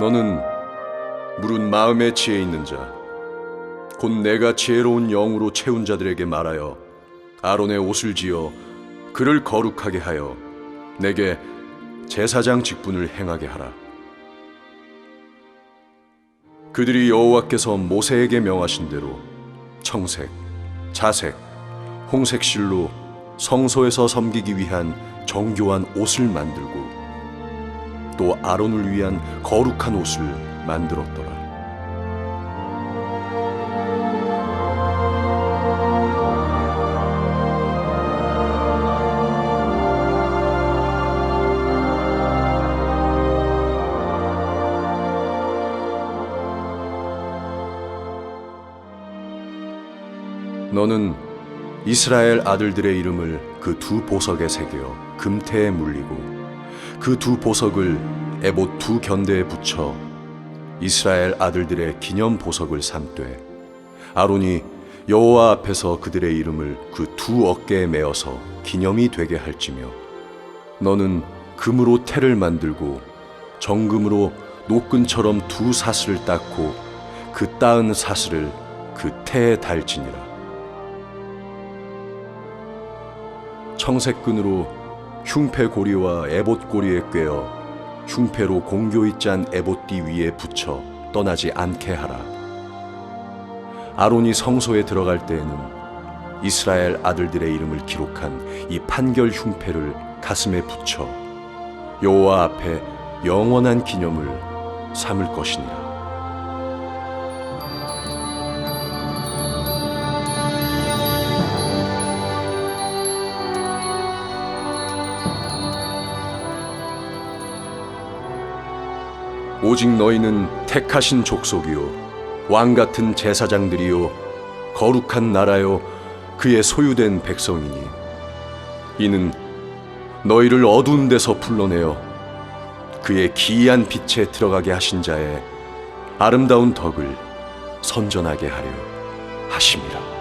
너는 물은 마음에 지혜 있는 자, 곧 내가 지혜로운 영으로 채운 자들에게 말하여 아론의 옷을 지어 그를 거룩하게 하여 내게 제사장 직분을 행하게 하라. 그들이 여호와께서 모세에게 명하신 대로 청색, 자색, 홍색 실로 성소에서 섬기기 위한 정교한 옷을 만들고 또 아론을 위한 거룩한 옷을 만들었더라. 너는 이스라엘 아들들의 이름을 그 두 보석에 새겨 금태에 물리고 그 두 보석을 에봇 두 견대에 붙여 이스라엘 아들들의 기념 보석을 삼되 아론이 여호와 앞에서 그들의 이름을 그 두 어깨에 메어서 기념이 되게 할지며 너는 금으로 태를 만들고 정금으로 노끈처럼 두 사슬을 닦고 그 따은 사슬을 그 태에 달지니라. 청색끈으로 흉패 고리와 에봇 고리에 꿰어 흉패로 공교히 짠 에봇띠 위에 붙여 떠나지 않게 하라. 아론이 성소에 들어갈 때에는 이스라엘 아들들의 이름을 기록한 이 판결 흉패를 가슴에 붙여 여호와 앞에 영원한 기념을 삼을 것이니라. 오직 너희는 택하신 족속이요 왕 같은 제사장들이요 거룩한 나라요 그의 소유된 백성이니. 이는 너희를 어두운 데서 불러내어 그의 기이한 빛에 들어가게 하신 자의 아름다운 덕을 선전하게 하려 하심이라